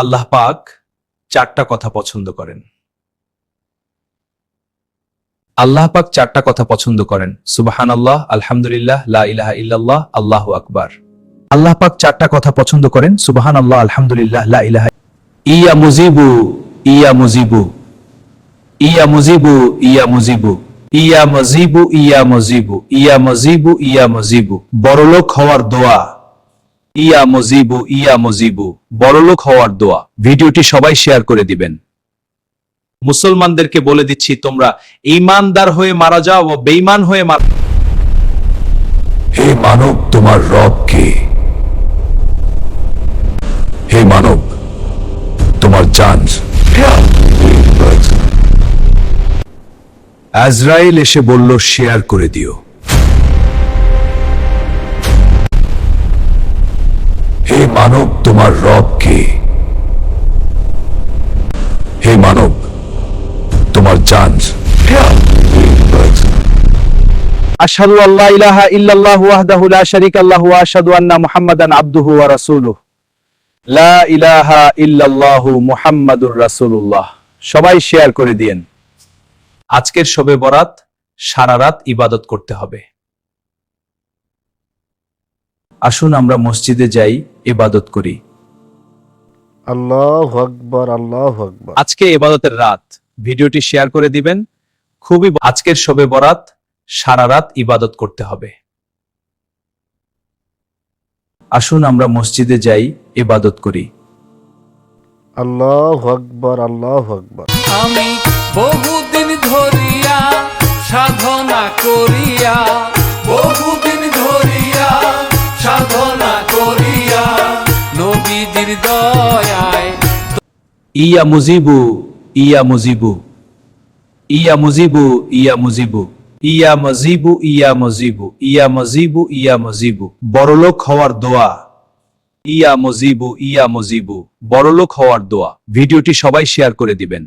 আল্লাহ পাক চারটা কথা পছন্দ করেন। আল্লাহ পাক চারটা কথা পছন্দ করেন। সুবাহান আল্লাহ আলহামদুলিল্লাহ, লা ইলাহা ইল্লাল্লাহ, আল্লাহু আকবার। আল্লাহ পাক চারটা কথা পছন্দ করেন। সুবাহান আল্লাহ আলহামদুলিল্লাহ, লা ইলাহা ইয়া মুজিবু ইয়া মুজিবু। ইয়া মুজিবু ইয়া মুজিবু। ইয়া মজিবু ইয়া মজিবু। ইয়া মজিবু ইয়া মজিবু। বড়লোক হওয়ার দোয়া। ইয়া মজিবু ইয়া মজিবু। বড়লোক হওয়ার দোয়া। ভিডিওটি সবাই শেয়ার করে দিবেন। মুসলমানদেরকে বলে দিচ্ছি তোমরা ইমানদার হয়ে মারা যাও ও বেঈমান হয়ে মারা হে মানব তোমার রব কে? হে মানব তোমার জান আজরাইল এসে বলল শেয়ার করে দিও। মানব তোমার রব কে? হে মানব, তোমার জান। আশহাদু আল্লা ইলাহা ইল্লাল্লাহু ওয়াহদাহু লা লাহু ওয়া আশহাদু আন্না মুহাম্মাদান আবদুহু ওয়া রাসূলুহু। লা ইলাহা ইল্লাল্লাহু মুহাম্মাদুর রাসূলুল্লাহ। সবাই শেয়ার করে দিয়েন। আজকের শবে বরাত সারা রাত ইবাদত করতে হবে। আসুন আমরা মসজিদে যাই ইবাদত করি। আল্লাহ আকবর আল্লাহ আকবর। আজকে ইবাদতের রাত। ভিডিওটি শেয়ার করে দিবেন। খুবই আজকের শবে বরাত সারা রাত ইবাদত করতে হবে। আসুন আমরা মসজিদে যাই ইবাদত করি। আল্লাহ আকবর আল্লাহ আকবর। আমি বহুদিন ধরিয়া সাধনা করিয়া বহুদিন দয়ায়। ইয়া মুজিবু ইয়া মুজিবু। ইয়া মুজিবু ইয়া মুজিবু। ইয়া মজিবু ইয়া মজিবু। ইয়া মজিবু ইয়া মজিবু। বড়লোক হওয়ার দোয়া। ইয়া মজিবু ইয়া মজিবু। বড়লোক হওয়ার দোয়া। ভিডিওটি সবাই শেয়ার করে দিবেন।